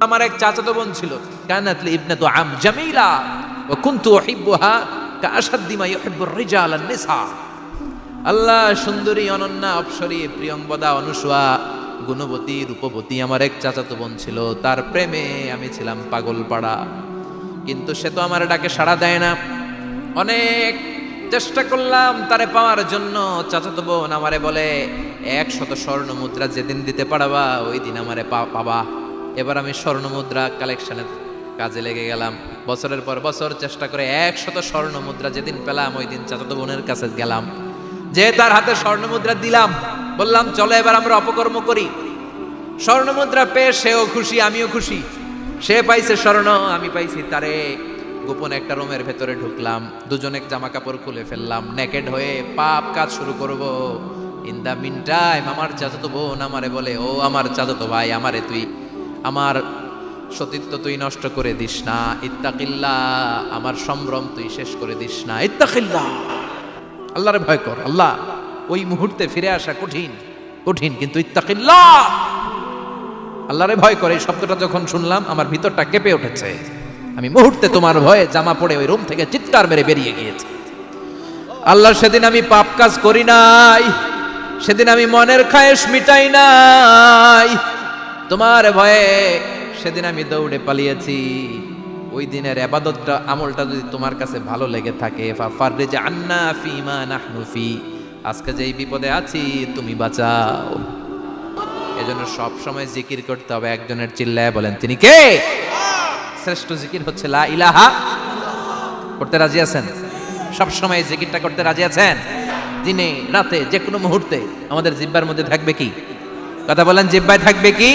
আমার এক চাচাতো বোন ছিল। কানাত ইবনাতু আম জামিলা ওয়া কুনতু উহিব্বুহা কাআশাদ্দি মা ইউহিব্বুর রিজাল আন-নিসা আল্লাহ সুন্দরী, অনন্যা, অপসরী প্রিয়ঙ্বদা অনুসুয়া, গুণবতী, রূপবতী আমার এক চাচাতো বোন ছিল। তার প্রেমে আমি ছিলাম পাগল পাড়া। কিন্তু সে তো আমার ডাকে সাড়া দেয় না। অনেক চেষ্টা করলাম তারে পাওয়ার জন্য। চাচাতো বোন আমারে বলে একশত স্বর্ণ মুদ্রা যেদিন দিতে পারবা, ওই দিন আমারে পাবা এবার আমি স্বর্ণ মুদ্রা কালেকশনের কাজে লেগে গেলাম। বছরের পর বছর চেষ্টা করে একশত স্বর্ণ মুদ্রা যেদিন পেলাম, ওই দিন চাচাতো বোনের কাছে গেলাম। যে তার হাতে স্বর্ণ মুদ্রা দিলাম, বললাম, চলো এবার আমরা অপকর্ম করি। স্বর্ণ মুদ্রা পেয়ে সেও খুশি, আমিও খুশি। সে পাইছে স্বর্ণ, আমি পাইছি তারে। গোপন একটা রুমের ভেতরে ঢুকলাম। দুজনে জামা কাপড় খুলে ফেললাম। নেকেড হয়ে পাপ কাজ শুরু করব। ইন দা মিন টাইম আমার চাচাতো বোন আমারে বলে, ও আমার চাচাতো ভাই, আমারে তুই আমার সতীত্ব তুই নষ্ট করে দিস না। ইত্তাকিল্লা, আমার সম্ভ্রম তুই শেষ করে দিস না। ইত্তাকিল্লা। আল্লাহরে ভয় কর, আল্লাহ ওই মুহূর্তে ফিরে আসা কঠিন কঠিন, কিন্তু ইত্তাকিল্লা। আল্লাহরে ভয় করে, এই শব্দটা যখন শুনলাম, আমার ভিতরটা কেঁপে উঠেছে। আমি মুহূর্তে তোমার ভয়ে জামা পড়ে ওই রুম থেকে চিৎকার মেরে বেরিয়ে গিয়েছি। আল্লাহ, সেদিন আমি পাপ কাজ করি নাই, সেদিন আমি মনের খায়েশ মিটাই নাই। তোমার ভয়ে সেদিন আমি দৌড়ে পালিয়েছি। ওই দিনের আবাদতটা, আমলটা যদি তোমার কাছে ভালো লেগে থাকে আন্না আজকে যেই বিপদে আছি, তুমি বাঁচাও। এজন্য সব সময় জিকির করতে হবে, একজনের চিল্লায় বলেন, তিনি কে? শ্রেষ্ঠ জিকির হচ্ছে লা ইলাহা। করতে রাজি আছেন? সব সময় জিকিরটা করতে রাজি আছেন? দিনে, রাতে যে কোনো মুহূর্তে। আমাদের জিব্বার মধ্যে থাকবে কি? কথা বলেন, জিব্বায় থাকবে কি?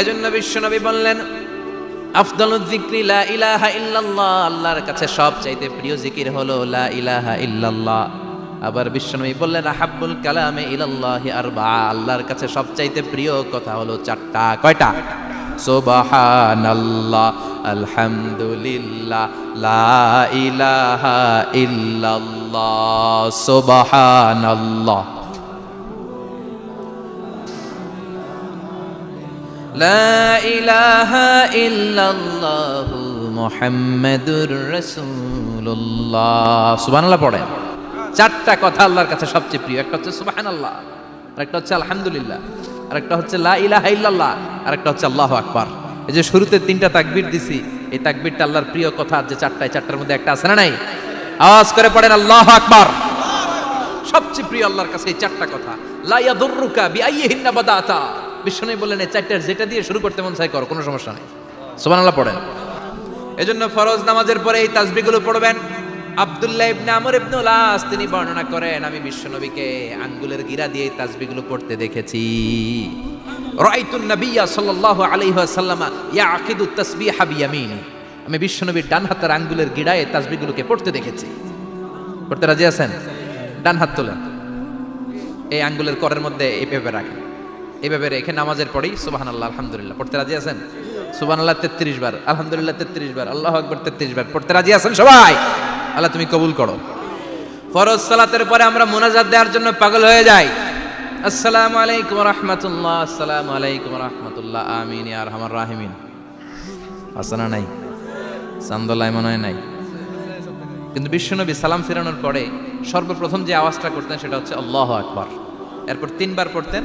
এজন্য বিশ্বনবী বললেন লা ইলাহা ইল্লাল্লাহ, আল্লাহর কাছে সবচাইতে প্রিয় জিকির লা ইলাহা আবার বিশ্বনবী বললেন আল্লাহর কাছে সবচাইতে প্রিয় কথা কয়টা? আলহামদুলিল্লাহ, লা ইলাহা লা ইলাহা ইল্লাল্লাহু মুহাম্মাদুর রাসূলুল্লাহ। সুবহানাল্লাহ পড়েন। চারটা কথা আল্লাহর কাছে সবচেয়ে প্রিয়। একটা হচ্ছে সুবহানাল্লাহ, আরেকটা হচ্ছে আলহামদুলিল্লাহ, আরেকটা হচ্ছে লা ইলাহা আরেকটা হচ্ছে আল্লাহ আকবার। এই যে শুরুতে তিনটা তাকবির দিছি, এই তাকবিরটা আল্লাহর প্রিয় কথা যে চারটায় চারটার মধ্যে একটা আছে না নাই? আওয়াজ করে পড়েন আল্লাহু আকবার। সবচেয়ে প্রিয় আল্লাহর কাছে এই চারটা কথা। লা ইয়াদুররুকা বিআইয়িহিন্না বাদাতা। বিষ্ণু বললেন, এই চারটার যেটা দিয়ে শুরু করতে মন চাই করো, কোনো সমস্যা নেই। সুবহানাল্লাহ পড়েন। এজন্য ফরজ নামাজের পরে এই তাসবিহগুলো পড়বেন। আব্দুল্লাহ ইবনে আমর ইবনে লাস তিনি বর্ণনা করেন, আমি বিশ্বনবীকে আঙ্গুলের গিরা দিয়ে এই তাসবিহগুলো পড়তে দেখেছি। রাআইতুন নাবিয়্যা সাল্লাল্লাহু আলাইহি ওয়াসাল্লাম ইয়াকিদু তাসবিহা বিয়ামিনি। আমি বিশ্বনবীর ডান হাতের আঙ্গুলের গিরায় এই তাসবিহগুলোকে পড়তে দেখেছি। পড়তে রাজি আছেন? ডান হাত তোলেন। এই আঙ্গুলের করের মধ্যে এইভাবে রাখেন। এইভাবে রেখে নামাজের পরেই সুবাহান আল্লাহ আলহামদুলিল্লাহ। পড়তে রাজি আছেন? সুবান আল্লাহ তেত্রিশ বার। আলহামদুলিল্লাহ, তেত্রিশ বার। আল্লাহ আকবর, তেত্রিশ বার। পড়তে রাজি আছেন সবাই? আল্লাহ তুমি কবুল করো। ফরজ সালাতের পরে আমরা মোনাজাত দেওয়ার জন্য পাগল হয়ে যাই। আসসালামু আলাইকুম রহমতুল্লাহ, আসসালামু আলাইকুম রহমতুল্লাহ। আমিন আর আমার রাহিমিন। আসানা নাই? চান্দোলাই মনে হয় নাই। কিন্তু বিশ্বনবী সালাম ফেরানোর পরে সর্বপ্রথম যে আওয়াজটা করতেন সেটা হচ্ছে আল্লাহ আকবার। এরপর তিনবার পড়তেন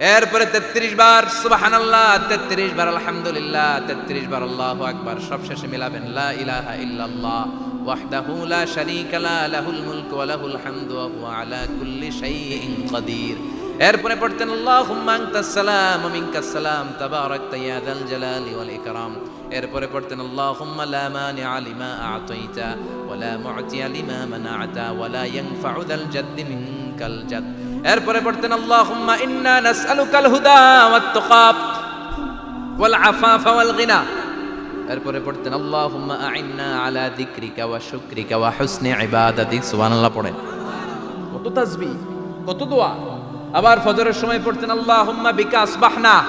এরপরে তেত্রিশ বার সুবাহান আল্লাহ তেত্রিশ বার, আলহামদুলিল্লাহ, তেত্রিশ বার, আল্লাহ আকবার সব শেষে মিলাবেন, লা ইলাহা ইল্লাল্লাহ, ওয়াহদাহু লা শারীকা লা, লাহুল মুলকু ওয়া লাহুল হামদু, ওয়া হুয়া আলা কুল্লি শাইইন কাদির। এরপরে পড়তেন, আল্লাহুম্মা আনতাস সালাম, ওয়া মিনকাস সালাম, তাবারাকতা ইয়া যাল জালালি ওয়াল এরপরে পড়তেন, আল্লাহুম্মা লা মানিআ লিমা আ'তাইতা, ওয়া লা মু'তিয়া লিমা মানা'তা, ওয়া লা ইয়ানফা'ু যাল জাদ্দি মিনকাল জাদ এরপরে পড়তেন, আল্লাহুম্মা ইন্না নাসআলুকাল হুদা ওয়াত তুকা ওয়াল আফাফা ওয়াল গিনা। তারপরে পড়তেন, আল্লাহুম্মা আইন্না আলা যিকরিকা ওয়া শুকরিকা ওয়া হুসনি ইবাদাতিক সুবহানাল্লাহ পড়েন। কত তাসবিহ, কত দোয়া। আবার ফজরের সময় পড়তেন, আল্লাহুম্মা বিকা আসবাহনা।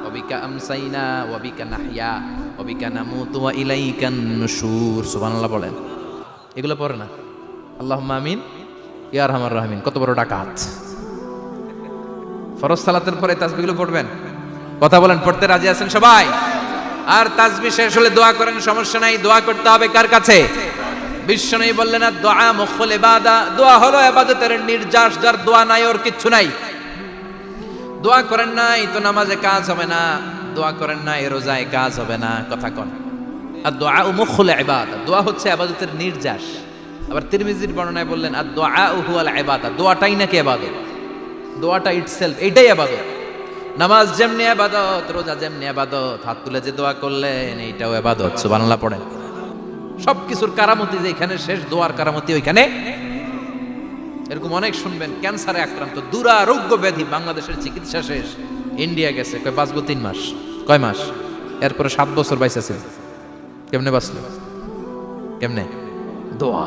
ওয়া বিকা আমসাইনা ওয়া বিকা নাহইয়া ওয়া বিকা নামুতু ওয়া ইলাইকান নুশুর। সুবহানাল্লাহ পড়েন। এগুলো পড়ে না। আল্লাহুম্মা আমিন। ইয়া আরহামার রাহিমিন, কত বড় ডাকাত। ফরজ সালাতের পরে তাজবিগুলো পড়বেন। কথা বলেন, পড়তে রাজি আছেন সবাই? আর তাসবি শেষ হলে দোয়া করেন, সমস্যা নাই, দোয়া করতে হবে কার কাছে? বিশ্বনবী বললেন আর দোয়া মুখল ইবাদা। দোয়া হলো ইবাদতের নির্যাস, যার দোয়া নাই, ওর কিচ্ছু নাই। দোয়া করেন নাই, তো নামাজে কাজ হবে না। দোয়া করেন নাই, রোজায় কাজ হবে না, কথা কন। আর দোয়া মুখল ইবাদা। দোয়া হচ্ছে ইবাদতের নির্যাস। আবার তিরমিজির বর্ণনায় বললেন, আর দোয়া হুয়াল ইবাদা। দোয়াটাই নাকি ইবাদত? দোয়াটা ইটসেলফ এইটাই আবাদত নামাজ যেমনি আবাদত রোজা যেমনি আবাদত হাত তুলে যে দোয়া করলেন, এইটাও আবাদত সুবহানাল্লাহ পড়েন। সব কিছুর কারামতি যে এখানে শেষ, দোয়ার কারামতি ওইখানে। এরকম অনেক শুনবেন, ক্যান্সারে আক্রান্ত, দুরারোগ্য ব্যাধি, বাংলাদেশের চিকিৎসা শেষ। ইন্ডিয়া গেছে, কয় বাঁচবো তিন মাস, কয় মাস? এরপরে সাত বছর বাইসেছে কেমনে বাঁচলো? কেমনে? দোয়া।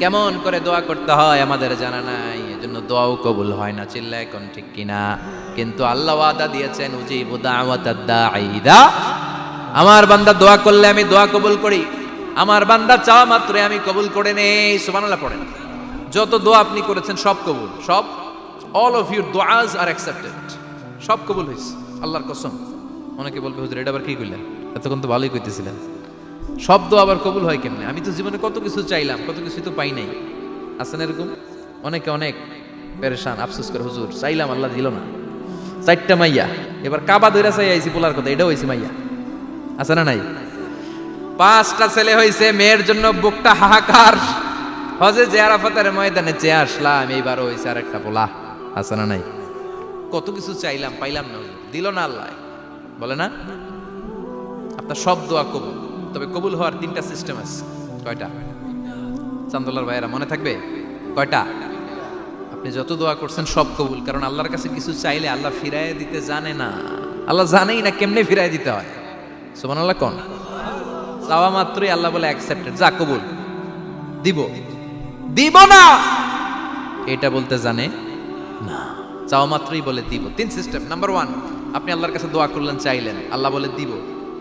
কেমন করে দোয়া করতে হয় আমাদের জানা নাই, এজন্য দোয়াও কবুল হয় না চিল্লা এখন ঠিক কিনা। কিন্তু আল্লাহ ওয়াদা দিয়েছেন, উজিবু দাওয়াতাদ দাঈদা আমার বান্দা দোয়া করলে আমি দোয়া কবুল করি, আমার বান্দা চাওয়া মাত্রই আমি কবুল করে নেই, সুবহানাল্লাহ পড়েন যত দোয়া আপনি করেছেন, সব কবুল, সব all of your দোয়াজ are accepted সব কবুল হয়েছে আল্লাহর কসম। অনেকে বলবে, হুজুর, এটা আবার কি করলেন এতক্ষণ তো ভালোই কইতেছিলেন। শব্দ আবার কবুল হয় কেমনে? আমি তো জীবনে কত কিছু চাইলাম, কত কিছু তো পাই নাই। আছেন এরকম? অনেকে অনেক পেরেশান, আফসোস করে, হুজুর, চাইলাম, আল্লাহ দিল না। চারটা মাইয়া, এবার কাবা দইরা চাই আইছি, পোলার কথা, এটাও হয়েছে মাইয়া। আছে না নাই? পাঁচটা ছেলে হয়েছে মেয়ের জন্য বুকটা হাহাকার। হজে যে আরাফাতের ময়দানে চেয়ে আসলাম এইবার হয়েছে আর একটা পোলা। আছে না নাই? কত কিছু চাইলাম, পাইলাম না দিল না আল্লাহ। বলে না? আপনার সব দোয়া কবুল। তবে কবুল হওয়ার তিনটা সিস্টেম আছে। কয়টা? চান্দোলার ভাইয়েরা, মনে থাকবে? কয়টা? আপনি যত দোয়া করছেন সব কবুল, কারণ আল্লাহর কাছে কিছু চাইলে আল্লাহ ফিরায় দিতে জানে না। আল্লাহ জানেই না কেমনে ফিরায় দিতে হয়। সুমান আল্লাহ কোন? চাওয়া মাত্রই আল্লাহ বলে অ্যাকসেপ্টেড যা কবুল। দিব। দিব না! এটা বলতে জানে না। চাওয়া মাত্রই বলে দিব। তিন সিস্টেম নাম্বার ওয়ান আপনি আল্লাহর কাছে দোয়া করলেন, চাইলেন, আল্লাহ বলে দিব।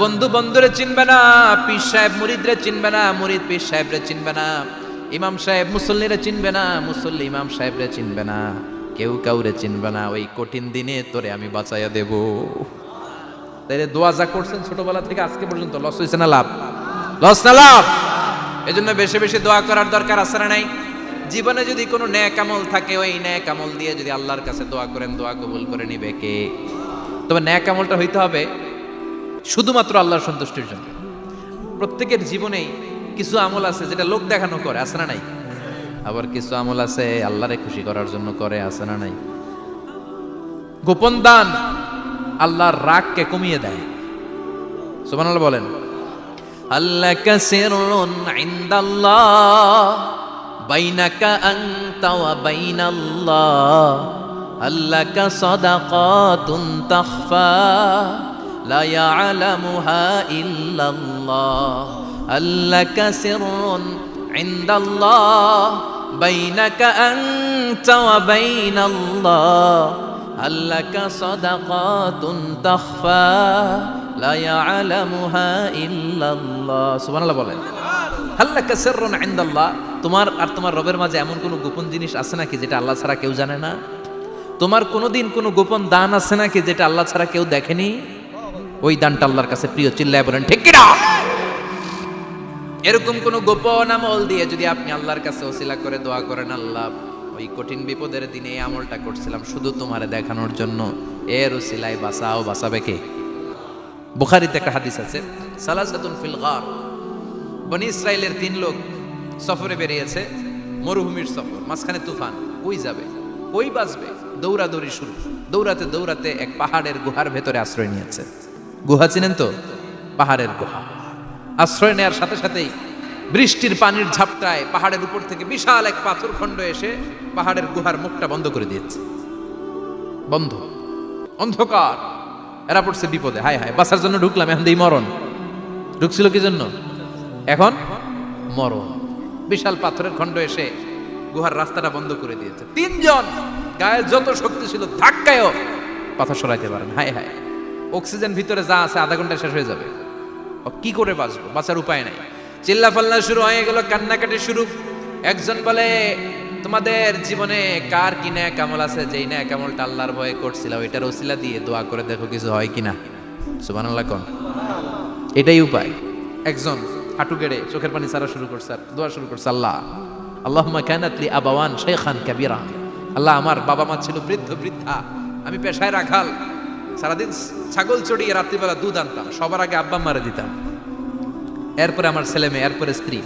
বন্ধু বন্ধুরে চিনবে না, পীর সাহেব মুরিদরে চিনবে না, মুরিদ পীর সাহেবরে চিনবে না, ইমাম সাহেব মুসল্লিরে চিনবে না, মুসল্লি ইমাম সাহেবরে চিনবে না, কেউ কাউরে চিনবে না, ওই কঠিন দিনে তোরে আমি বাঁচাইয়া দেব। তাইলে দোয়া যা করছেন ছোটবেলা থেকে আজকে পর্যন্ত, লস হয়েছে না লাভ? লস না লাভ? এজন্য বেশি বেশি দোয়া করার দরকার আছে না নাই? জীবনে যদি কোনো ন্যাক আমল থাকে, ওই ন্যাক আমল দিয়ে যদি আল্লাহর কাছে দোয়া করেন, দোয়া কবুল করে নিবে কে? তবে ন্যাক আমলটা হইতে হবে শুধুমাত্র আল্লাহর সন্তুষ্টির জন্য। প্রত্যেকের জীবনেই কিছু আমল আছে যেটা লোক দেখানো করে, আছে না নাই? আবার কিছু আমল আছে আল্লাহরে খুশি করার জন্য করে, আছে না নাই? গোপন দান আল্লাহর রাগকে কমিয়ে দেয়। সুবহানাল্লাহ বলেন আল্লাহ কাসিরুন ইনদাল্লাহ, বাইনাকা আনতা ওয়া বাইনাল্লাহ আল্লাকা সাদাকাতুন তাখফা। لا يعلمها إلا الله ألك سر عند الله بينك أنت وبين الله هل لك صدقات تخفى لا يعلمها إلا الله سبحان الله বলেন হাল্লা কাসেরুন ইনদাল্লাহ তোমার আর তোমার রবের মাঝে এমন কোনো গোপন জিনিস আছে নাকি যেটা আল্লাহ ছাড়া কেউ জানে না তোমার কোনোদিন কোনো গোপন দান আছে নাকি যেটা আল্লাহ ছাড়া কেউ দেখেনি ওই দানটা আল্লাহর কাছে প্রিয়, চিল্লায় বলেন, ঠিক কিনা? এরকম কোন গোপন আমল দিয়ে যদি আপনি আল্লাহর কাছে ওসিলা করে দোয়া করেন, আল্লাহ, ওই কঠিন বিপদের দিনে এই আমলটা করছিলাম, শুধু তোমারে দেখানোর জন্য। এর ওসিলায় বাঁচাও, বাঁচাবে কে? বুখারিতে একটা হাদিস আছে, সালাসাতুন ফিল গার। বনি ইসরায়েলের তিন লোক সফরে বেরিয়েছে, মরুভূমির সফর, মাঝখানে তুফান, কই যাবে? কই বাঁচবে? দৌড়াদৌড়ি শুরু। দৌড়াতে দৌড়াতে এক পাহাড়ের গুহার ভেতরে আশ্রয় নিয়েছে। গুহা চিনেন তো? পাহাড়ের গুহা। আশ্রয় নেওয়ার সাথে সাথেই বৃষ্টির পানির ঝাপটায় পাহাড়ের উপর থেকে বিশাল এক পাথর খণ্ড এসে পাহাড়ের গুহার মুখটা বন্ধ করে দিয়েছে। বন্ধ। অন্ধকার। এরা পড়ছে বিপদে। হায় হায় বাসার জন্য ঢুকলাম, এখন দিই মরণ। ঢুকছিল কি জন্য? এখন মরণ। বিশাল পাথরের খণ্ড এসে গুহার রাস্তাটা বন্ধ করে দিয়েছে। তিনজন গায়ে যত শক্তি ছিল, ধাক্কায়ও পাথর সরাইতে পারেন। হায় হায়। অক্সিজেন ভিতরে যা আছে আধা ঘণ্টা শেষ হয়ে যাবে। কি করে বাঁচবো? বাঁচার উপায় নাই। চিল্লা ফাল্লা শুরু হয়ে গেল, কান্নাকাটি শুরু। একজন বলে, তোমাদের জীবনে কার কি ন্যায় কামল আছে? যেই ন্যায় কামলটা আল্লাহর ভয়ে করছিল ওইটার ওসিলা দিয়ে দোয়া করে দেখো কিছু হয় কিনা? সুবহানাল্লাহ কোন। এটাই উপায়। একজন হাঁটু গেড়ে চোখের পানি ছাড়া শুরু করছে দোয়া শুরু করছে, আল্লাহ, আল্লাহুম্মা কানাত লি আবাওয়ান শাইখান কাবীরা। আল্লাহ, আমার বাবা মা ছিল বৃদ্ধ বৃদ্ধা। আমি পেশায় রাখাল। সারাদিন ছাগল চড়িয়ে রাত্রিবেলা দুধ আনতাম, সবার আগে আব্বা মারা দিতাম। এরপরে আমার ছেলে মেয়ে, এরপরে স্ত্রী।